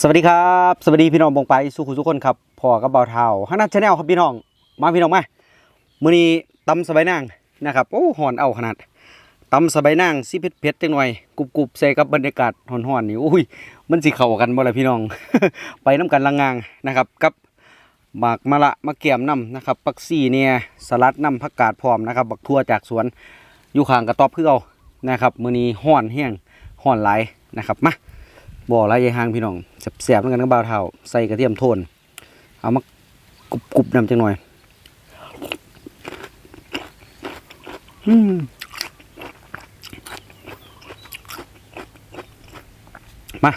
สวัสดีครับ สวัสดีพี่น้องบงไปสุขุทุกคนครับพ่อกับเบาเทาฮันนัทชาแนลครับพี่น้อง มาพี่น้องมามื้อนี้ตำสบายนางนะครับโอ้หอนเอาขนาดตำสบายนางสิเผ็ดเผ็ดจังหน่อยกรุบๆใส่กับบรรยากาศหอนๆนี่อุ้ยมันสิเข้ากันบ่ล่ะพี่น้อง ไปน้ำกันลังงางนะครับกับหมากมะละมะเกียมน้ำนะครับปักซี่เนี่ยสลัดน้ำผักกาดพร้อมนะครับบักทั่วจากสวนอยู่ข้างกระต๊อบเพื่อเอานะครับมื้อนี้ห้อนแห้งห้อนหลายนะครับมา บ่อไรยายหางพี่น้องแสบๆเหมือนกันกับบ่าวเท่าใส่กระเทียมโทน เอามากรุบๆนำจังหน่อยอืมมา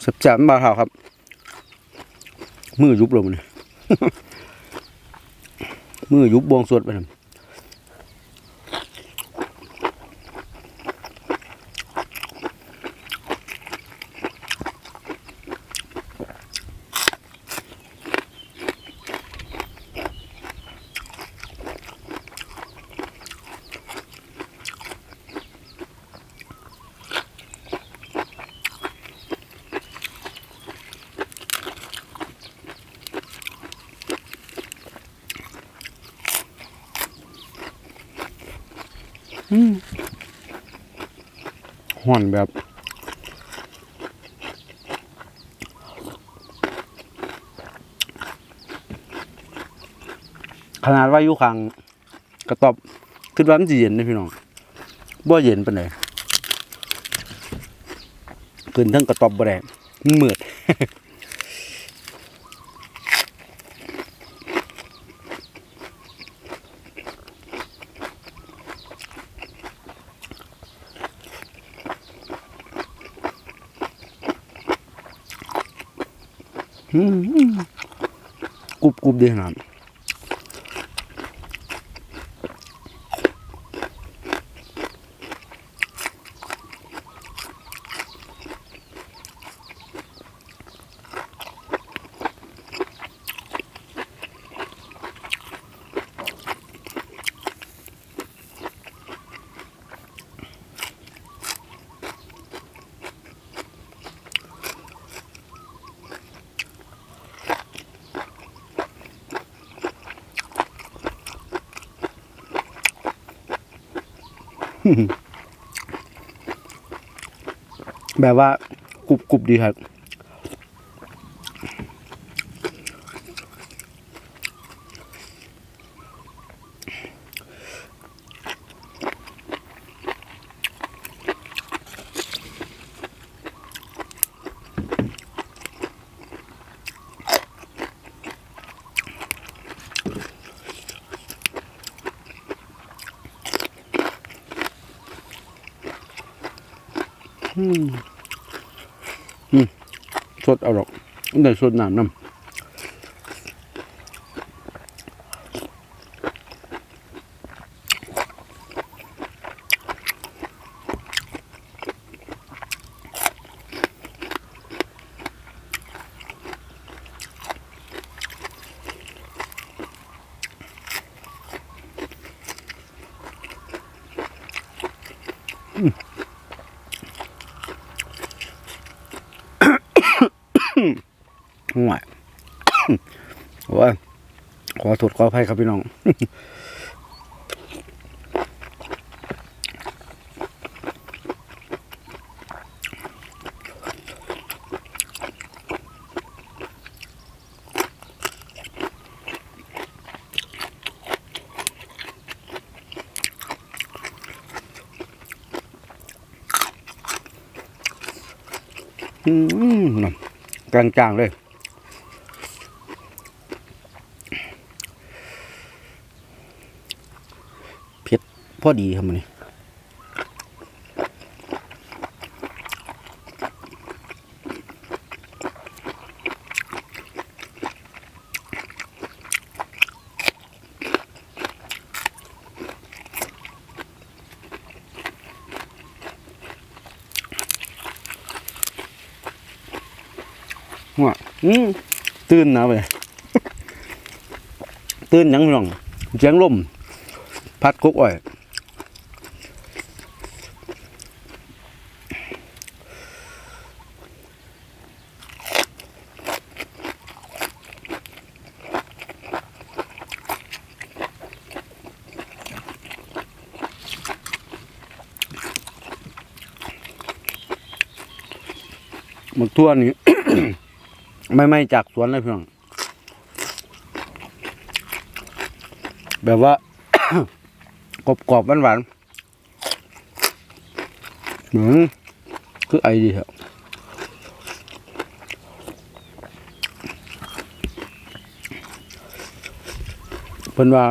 แสบๆบ่าวเท่าครับ มือยุบลงเลยมือยุบบวงสวดไปทำ ห่อนแบบ ขนาดว่าอยู่ข้างกระตอบคิดว่ามันจะเย็นนะพี่น้องบ่เย็นปานใดขึ้นทั้งกระตอบบ่ได้มันมืด กรุบกรุบดีขนาด แบบว่ากรุบกรุบดีครับ อืมอืมสดเอาหรอกอันไหนสดน้ำน้ำ ห่วยโอ้ยขอโทษขออภัยครับพี่น้องอืมน้ำกลางๆเลย เผ็ดพ อดีครับมันนี่ว่าอืมตื่นนะเว้ยตื่นยังพี่น้องเสียงลมพัดกุ๊กอ้อย หมกทั่วนี้ไม่ไม่จากสวนเลยเพี่องแบบว่ากรอบกรอบหวานหวานๆเหมือนคือไอดีครับเพิ่นว่า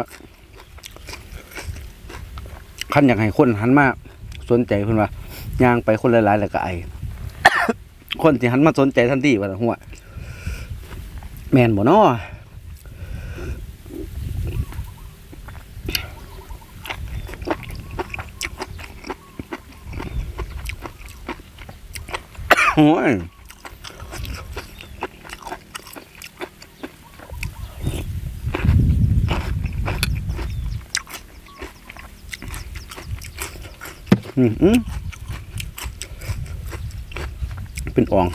คันอยากให้คนหันมาสนใจเพิ่นว่าย่างไปคนหลายๆแล้วก็ไอ คนที่หันมาสนใจทันทีว่าหัวแมนบ่เนาะโอ้ยอืมอืม เป็นอ่อง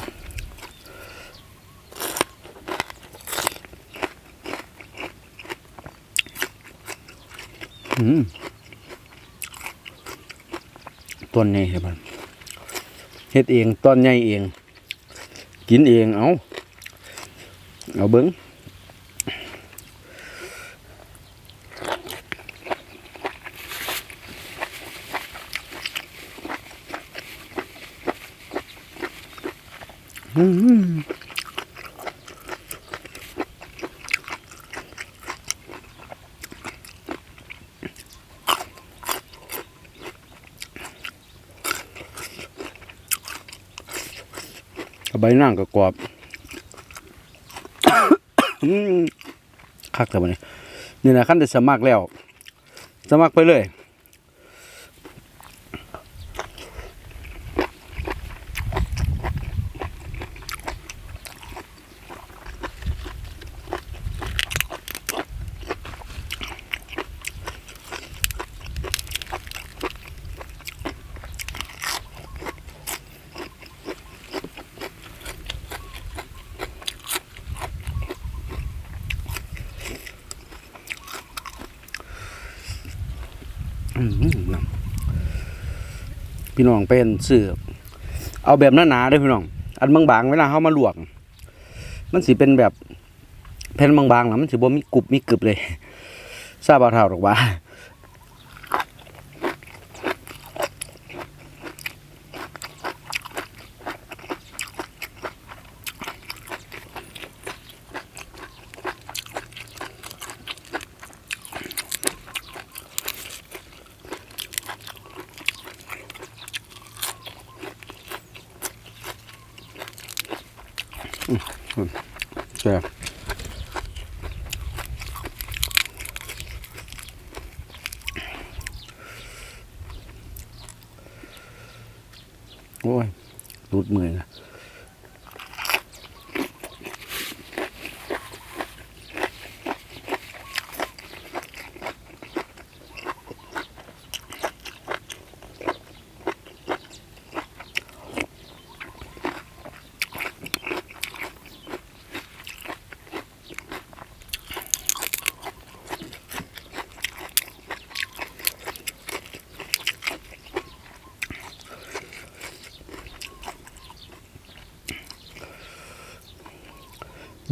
ต้นนี้ครับมันเฮ็ดเองต้นใหญ่เอง กินเองเอาเอาเบิ้งอืม ใบนั่งก็กรอบคักแต่วันนี้นี่นะขั้นได้สมัครแล้ว สมัครไปเลย พี่น้องเป็นเสือเอาแบบหนาๆเด้วยพี่น้อง อันบางๆเวลาเขามาลวก มันสิเป็นแบบแผ่นบางๆแล้วมันสิบ่มีกรุบมีกรึบเลยทราบบ่าเท่าหรอกว่า แซ่บโอ้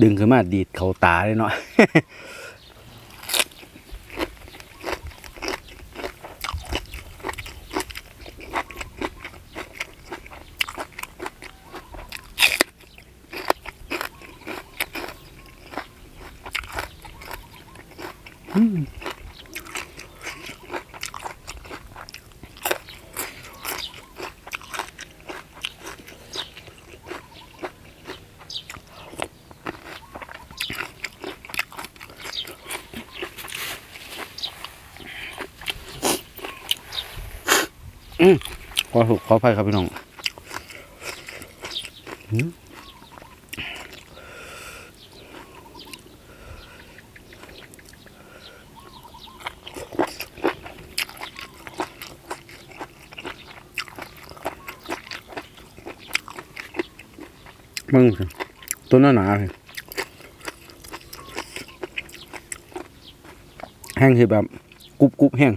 ดึงขึ้นมาดีดเขาตาเลยเนาะข อถูกขออภัยครับพี่น้องมึงตัวหนาหนาๆเลยแห้งคือแบบกรุบกรุบแห้ง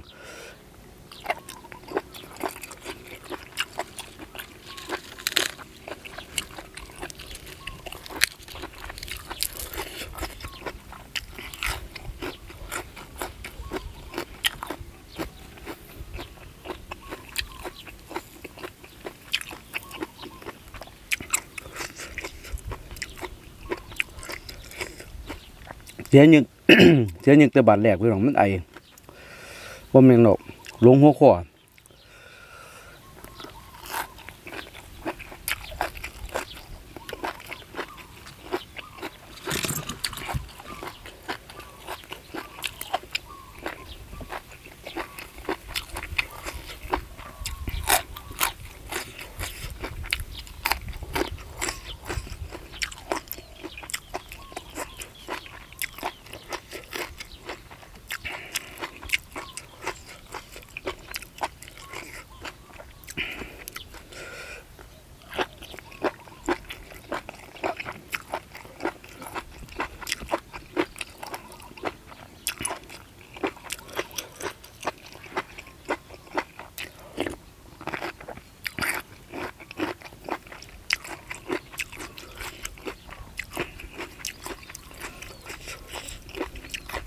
เสียหยึกเสียหยึกแต่บาดแรกพี่น้องมันไอว่าแม่นดอกลงหัวคอ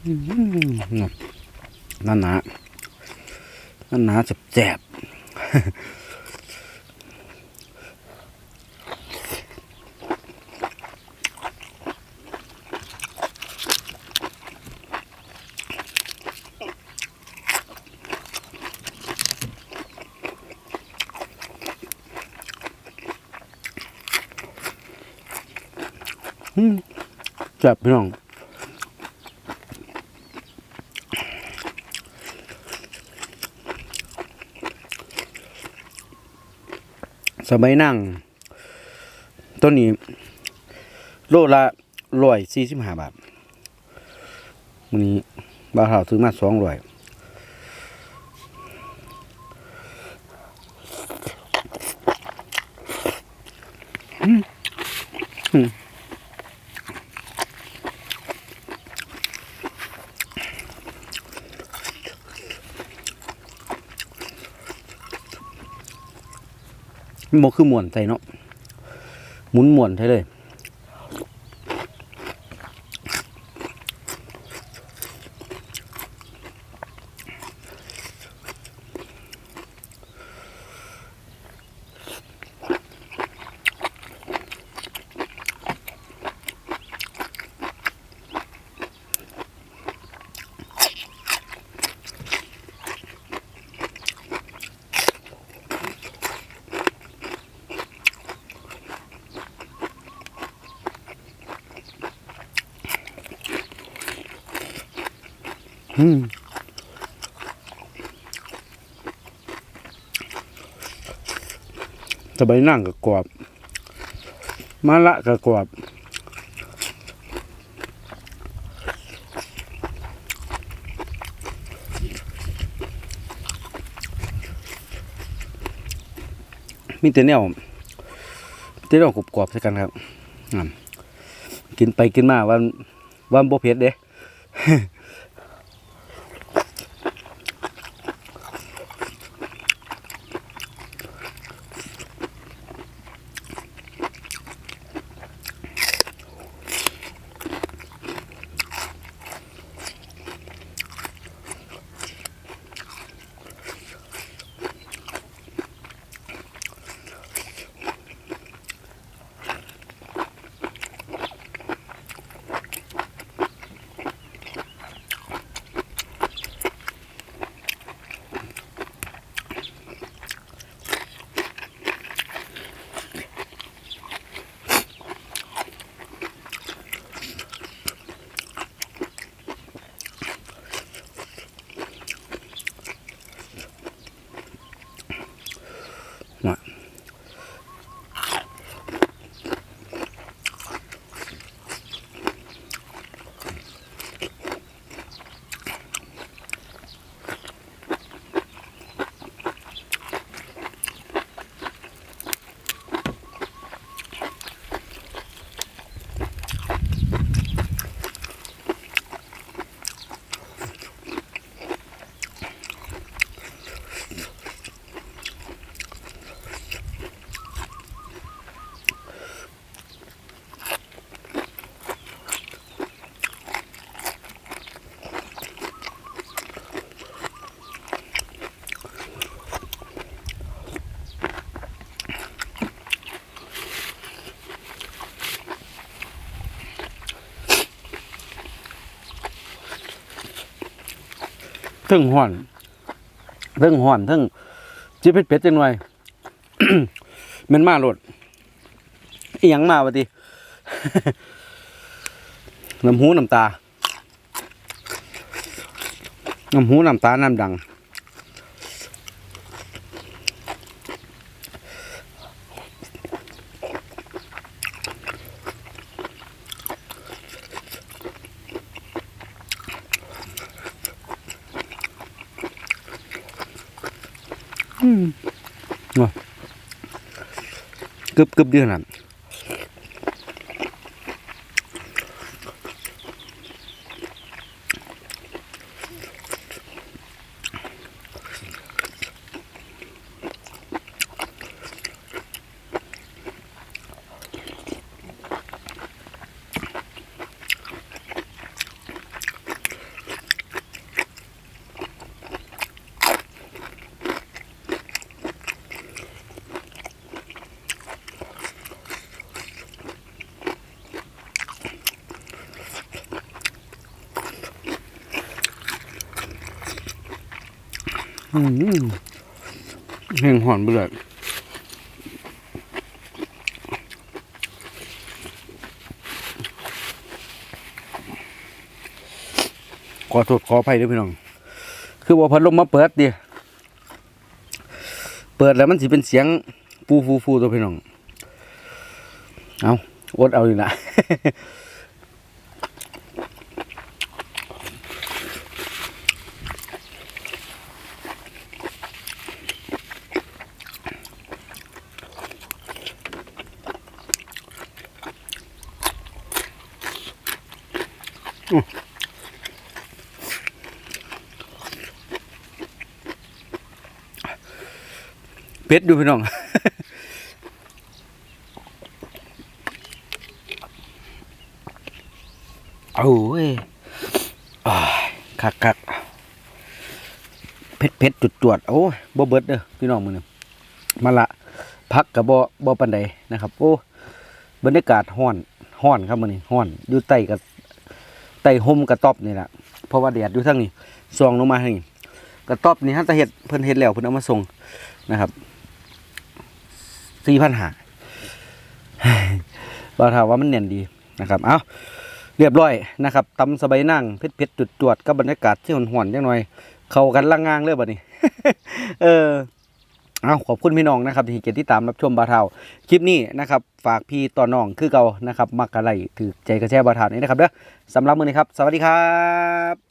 นั่นหนานั่นหนาแสบๆอืมแสบพี่น้อง มัยนั่งต้นนี้ โลละร้อยสี่สิบห้าบาทวันนี้บาทเท่าซื้อมาสองร้อยอืม มันคือหมวนใส่เนาะหมุนหมวนใช่เลย สบายนั่งกับกรอบมาละกับกรอบมีแต่แนวแต่แนวกรอบๆใช่กันครับกินไปกินมาวันวันบ่เผ็ดเด้ ทึ่งห่อนทึ่งห่อนทึ่งจิเป็ดเป็ดจังหน่อยมันมาโลดอีหยังมาวะติน้ำหูน้ำตา น้ำหูน้ำตา น้ำดัง กึบกึบเดือนนั้น แห้งหอนไปเลยขอโทษขออภัยด้วยพี่น้อง คือว่าพัดลมมาเปิดดิเปิดแล้วมันสิเป็นเสียงฟูฟูฟูตัวพี่น้อง เอาอดเอาอยู่นะ เป็ดดูพี่น้องโอ้ยอ้ายคักคักเผ็ดเผ็ดจุดจวดโอ้ยบ่เบิดเด้อพี่น้องมือนี่มาละพักกับบ่บ่ปันใดนะครับ โอ้บรรยากาศห้อนห้อนครับมือนี้ห้อน อยู่ใต้กับ ใต้ห่มกระต๊อบนี่แหละเพราะว่าแดดอยู่ทั้งนี้ซองลงมาทางนี้กระต๊อบนี่ฮะจะเห็ดเพิ่นเห็ดแล้วเพิ่นเอามาส่งนะครับสี่พันหาเราถามว่ามันเนียนดีนะครับ เอาเรียบร้อยนะครับตำสบายนั่งเพชรเพชรจุดจวดกับบรรยากาศที่หอนๆจังหน่อย เข้ากันล่างงางเลยบัดนี้ เออ เอาขอบคุณพี่น้องนะครับที่เกียรติตามรับชมบาเทาคลิปนี้นะครับฝากพี่ต่อน้องคือเก่านะครับมักอะไรถือใจกระแช่บาเทานี้นะครับเด้อสำหรับมือนี้ครับ สวัสดีครับ